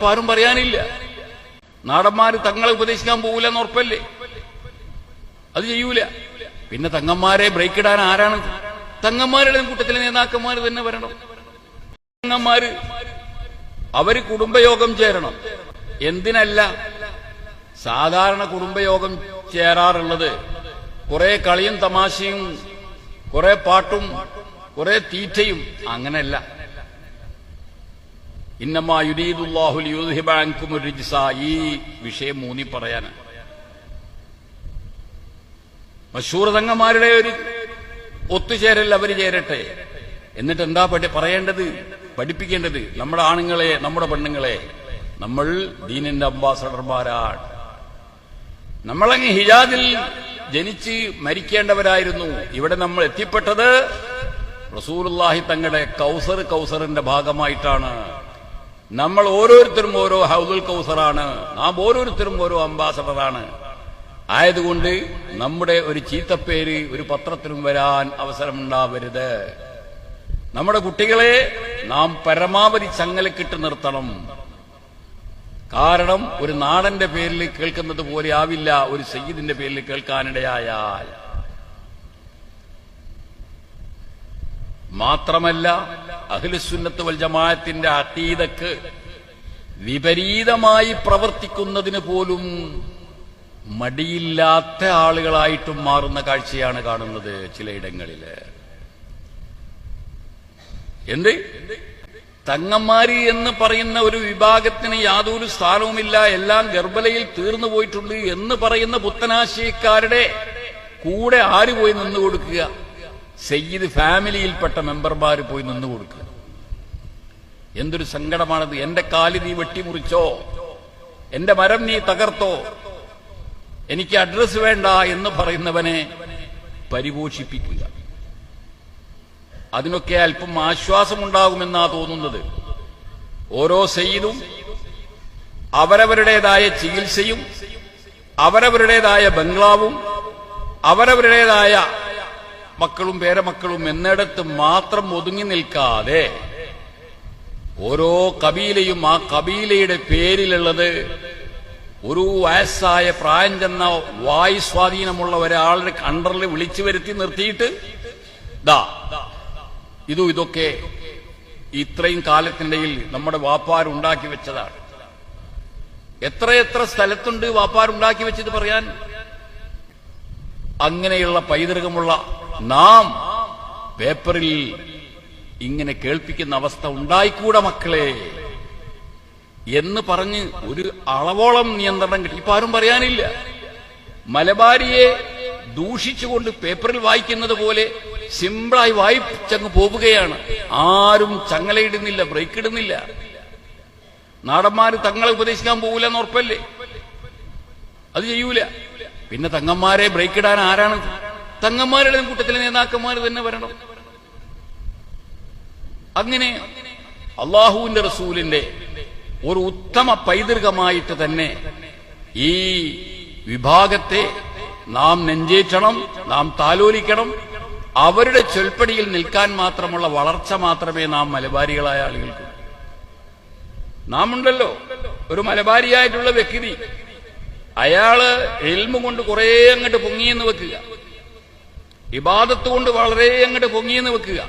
ഇപ്പൊ ആരും പറയാനില്ല. നാടന്മാര് തങ്ങളെ ഉപദേശിക്കാൻ പോകില്ല എന്ന് ഉറപ്പല്ലേ? അത് ചെയ്യൂല. പിന്നെ തങ്ങന്മാരെ ബ്രേക്ക് ഇടാൻ ആരാണ്? തങ്ങന്മാരുടെ കൂട്ടത്തിലെ നേതാക്കന്മാർ തന്നെ വരണം. തങ്ങന്മാര് അവർ കുടുംബയോഗം ചേരണം. എന്തിനല്ല സാധാരണ കുടുംബയോഗം ചേരാറുള്ളത്? കുറെ കളിയും തമാശയും കുറെ പാട്ടും കുറെ തീറ്റയും അങ്ങനെയല്ല. ഇന്നമാ ഈ വിഷയം മൂന്നി പറയാനാണ് മഷൂർ ഒരു ഒത്തുചേരൽ അവർ ചേരട്ടെ. എന്നിട്ട് എന്താ പറയേണ്ടത്? പഠിപ്പിക്കേണ്ടത് നമ്മുടെ ആണുങ്ങളെ നമ്മുടെ പെണ്ണുങ്ങളെ. നമ്മൾ ദീനിന്റെ അംബാസഡർമാരാണ്. നമ്മളങ്ങ് ഹിജാദിൽ ജനിച്ച് മരിക്കേണ്ടവരായിരുന്നു. ഇവിടെ നമ്മൾ എത്തിപ്പെട്ടത് റസൂലുള്ളാഹി തങ്ങളുടെ കൗസർ കൗസറിന്റെ ഭാഗമായിട്ടാണ്. നമ്മൾ ഓരോരുത്തരും ഓരോ ഹൗദുൽ കൗസറാണ്. നാം ഓരോരുത്തരും ഓരോ അംബാസഡറാണ്. ആയതുകൊണ്ട് നമ്മുടെ ഒരു ചീത്തപ്പേര് ഒരു പത്രത്തിലും വരാൻ അവസരമുണ്ടാവരുത്. നമ്മുടെ കുട്ടികളെ നാം പരമാവധി ചങ്ങലക്കിട്ട് നിർത്തണം. കാരണം ഒരു നാടന്റെ പേരിൽ കേൾക്കുന്നത് പോലെ ആവില്ല ഒരു സയ്യിദിന്റെ പേരിൽ കേൾക്കാനിടയായാൽ. മാത്രമല്ല അഖിലുസുന്നത്ത് വൽ ജമാഅത്തിന്റെ അത്തീതക്ക് വിപരീതമായി പ്രവർത്തിക്കുന്നതിന് പോലും മടിയില്ലാത്ത ആളുകളായിട്ടും മാറുന്ന കാഴ്ചയാണ് കാണുന്നത് ചിലയിടങ്ങളിൽ. എന്ത്? തങ്ങന്മാരി എന്ന് പറയുന്ന ഒരു വിഭാഗത്തിന് യാതൊരു സ്ഥാനവുമില്ല എല്ലാം ഗർഭലയിൽ തീർന്നു പോയിട്ടുണ്ട് എന്ന് പറയുന്ന പുത്തനാശയക്കാരുടെ കൂടെ ആര് പോയി നിന്നു കൊടുക്കുക? സയ്യിദ് ഫാമിലിയിൽപ്പെട്ട മെമ്പർമാർ പോയി നിന്നു കൊടുക്കുക. എന്തൊരു സങ്കടമാണത്. എന്റെ കാൽ നീ വെട്ടിമുറിച്ചോ? എന്റെ മരം നീ തകർത്തോ? എനിക്ക് അഡ്രസ് വേണ്ട എന്ന് പറയുന്നവനെ പരിപോഷിപ്പിക്കുക. അതിനൊക്കെ അല്പം ആശ്വാസമുണ്ടാകുമെന്നാ തോന്നുന്നത്. ഓരോ സയ്യിദും അവരവരുടേതായ ചികിത്സയും അവരവരുടേതായ ബംഗ്ലാവും അവരവരുടേതായ മക്കളും പേരമക്കളും എന്നിടത്ത് മാത്രം ഒതുങ്ങി നിൽക്കാതെ ഓരോ കബീലയും ആ കബീലയുടെ പേരിലുള്ളത് ഒരു വയസ്സായ പ്രായം ചെന്ന വായു സ്വാധീനമുള്ള ഒരാളുടെ അണ്ടറിൽ വിളിച്ചു വരുത്തി നിർത്തിയിട്ട് ദാ ഇതും ഇതൊക്കെ ഇത്രയും കാലത്തിനിടയിൽ നമ്മുടെ വാപ്പാരുണ്ടാക്കി വെച്ചതാണ്. എത്രയെത്ര സ്ഥലത്തുണ്ട് വാപ്പാരുണ്ടാക്കി വെച്ചത് പറയാൻ? അങ്ങനെയുള്ള പൈതൃകമുള്ള നാം പേപ്പറിൽ ഇങ്ങനെ കേൾപ്പിക്കുന്ന അവസ്ഥ ഉണ്ടായിക്കൂടെ മക്കളെ. എന്ന് പറഞ്ഞ് ഒരു അളവോളം നിയന്ത്രണം കിട്ടി. ഇപ്പൊ ആരും പറയാനില്ല. മലബാരിയെ ദൂഷിച്ചുകൊണ്ട് പേപ്പറിൽ വായിക്കുന്നത് പോലെ സിമ്പിളായി വായിച്ചങ്ങ് പോവുകയാണ്. ആരും ചങ്ങലയിടുന്നില്ല ബ്രേക്ക് ഇടുന്നില്ല നാടന്മാര് തങ്ങളെ ഉപദേശിക്കാൻ പോകില്ല എന്ന് ഉറപ്പല്ലേ? അത് ചെയ്യൂല. പിന്നെ തങ്ങന്മാരെ ബ്രേക്ക് ഇടാൻ ആരാണ് തങ്ങന്മാരുടെ കൂട്ടത്തിലെ നേതാക്കന്മാർ തന്നെ വരണം. അങ്ങനെ അള്ളാഹുവിന്റെ റസൂലിന്റെ ഒരു ഉത്തമ പൈതൃകമായിട്ട് തന്നെ ഈ വിഭാഗത്തെ നാം നെഞ്ചേറ്റണം നാം താലോലിക്കണം. അവരുടെ ചൊൽപ്പടിയിൽ നിൽക്കാൻ മാത്രമുള്ള വളർച്ച മാത്രമേ നാം മലബാരികളായ ആളുകൾക്ക്. നാം ഉണ്ടല്ലോ ഒരു മലബാരിയായിട്ടുള്ള വ്യക്തി. അയാൾ എൽമ കൊണ്ട് കുറെ അങ്ങോട്ട് പൊങ്ങിയെന്ന് വെക്കുക. ഇബാദത്ത് കൊണ്ട് വളരെ അങ്ങോട്ട് പൊങ്ങിയെന്ന് വെക്കുക.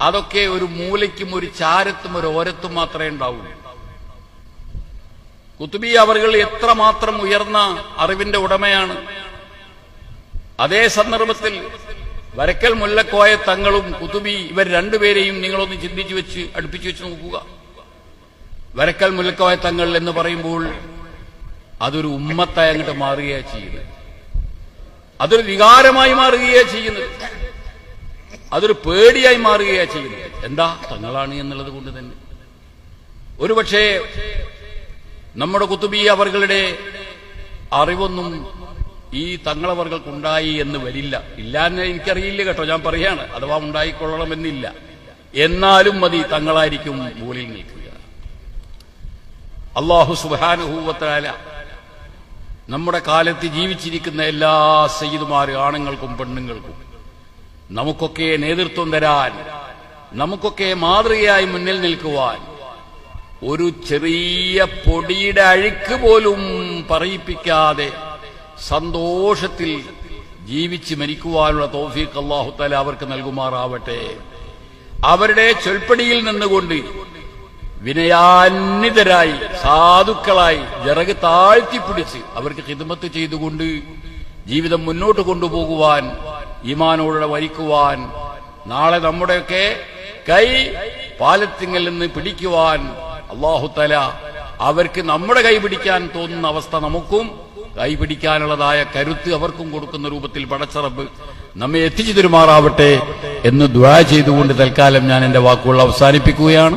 അതൊക്കെ ഒരു മൂലയ്ക്കും ഒരു ചാരത്തും ഒരു ഓരത്തും മാത്രമേ ഉണ്ടാവൂ. കുത്തുബി എത്ര എത്രമാത്രം ഉയർന്ന അറിവിന്റെ ഉടമയാണ്. അതേ സന്ദർഭത്തിൽ വരക്കൽ മുല്ലക്കോയ തങ്ങളും കുത്തുബി ഇവർ രണ്ടുപേരെയും നിങ്ങളൊന്ന് ചിന്തിച്ചു വെച്ച് അടുപ്പിച്ചു വെച്ച് നോക്കുക. വരക്കൽ മുല്ലക്കോയ തങ്ങൾ എന്ന് പറയുമ്പോൾ അതൊരു ഉമ്മത്തായി അങ്ങോട്ട് മാറുകയാണ് ചെയ്യുന്നത്. അതൊരു വികാരമായി മാറുകയാ ചെയ്യുന്നത്. അതൊരു പേടിയായി മാറുകയാ ചെയ്യുന്നത്. എന്താ? തങ്ങളാണ് എന്നുള്ളത് കൊണ്ട് തന്നെ. ഒരുപക്ഷെ നമ്മുടെ കുത്തുബി അവരുടെ അറിവൊന്നും ഈ തങ്ങളവർക്കുണ്ടായി എന്ന് വരില്ല. ഇല്ലാന്ന് എനിക്കറിയില്ല കേട്ടോ ഞാൻ പറയാണ്. അഥവാ ഉണ്ടായിക്കൊള്ളണമെന്നില്ല. എന്നാലും മതി തങ്ങളായിരിക്കും മൂലിൽ നിൽക്കുക. അള്ളാഹു സുബാനുഭൂവത്താല നമ്മുടെ കാലത്ത് ജീവിച്ചിരിക്കുന്ന എല്ലാ സയ്യിദുമാർ ആണുങ്ങൾക്കും പെണ്ണുങ്ങൾക്കും നമുക്കൊക്കെ നേതൃത്വം തരാൻ നമുക്കൊക്കെ മാതൃകയായി മുന്നിൽ നിൽക്കുവാൻ ഒരു ചെറിയ പൊടിയുടെ അഴുക്ക് പോലും പറയിപ്പിക്കാതെ സന്തോഷത്തിൽ ജീവിച്ച് മരിക്കുവാനുള്ള തോഫീഖ് അള്ളാഹുത്താല അവർക്ക് നൽകുമാറാവട്ടെ. അവരുടെ ചൊൽപ്പടിയിൽ നിന്നുകൊണ്ട് വിനയാന്വിതരായി സാധുക്കളായി ജറക് താഴ്ത്തിപ്പിടിച്ച് അവർക്ക് ഹിദ്മത്ത് ചെയ്തുകൊണ്ട് ജീവിതം മുന്നോട്ട് കൊണ്ടുപോകുവാൻ ഈമാനോടെ വരിക്കുവാൻ നാളെ നമ്മുടെയൊക്കെ കൈ പാലത്തിങ്കിൽ നിന്ന് പിടിക്കുവാൻ അള്ളാഹുത്തല അവർക്ക് നമ്മുടെ കൈ പിടിക്കാൻ തോന്നുന്ന അവസ്ഥ നമുക്കും കൈ പിടിക്കാനുള്ളതായ കരുത്ത് അവർക്കും കൊടുക്കുന്ന രൂപത്തിൽ പടച്ചറബ് നമ്മെ എത്തിച്ചു തരുമാറാവട്ടെ എന്ന് ദ്വാ ചെയ്തുകൊണ്ട് തൽക്കാലം ഞാൻ എന്റെ വാക്കുകൾ അവസാനിപ്പിക്കുകയാണ്.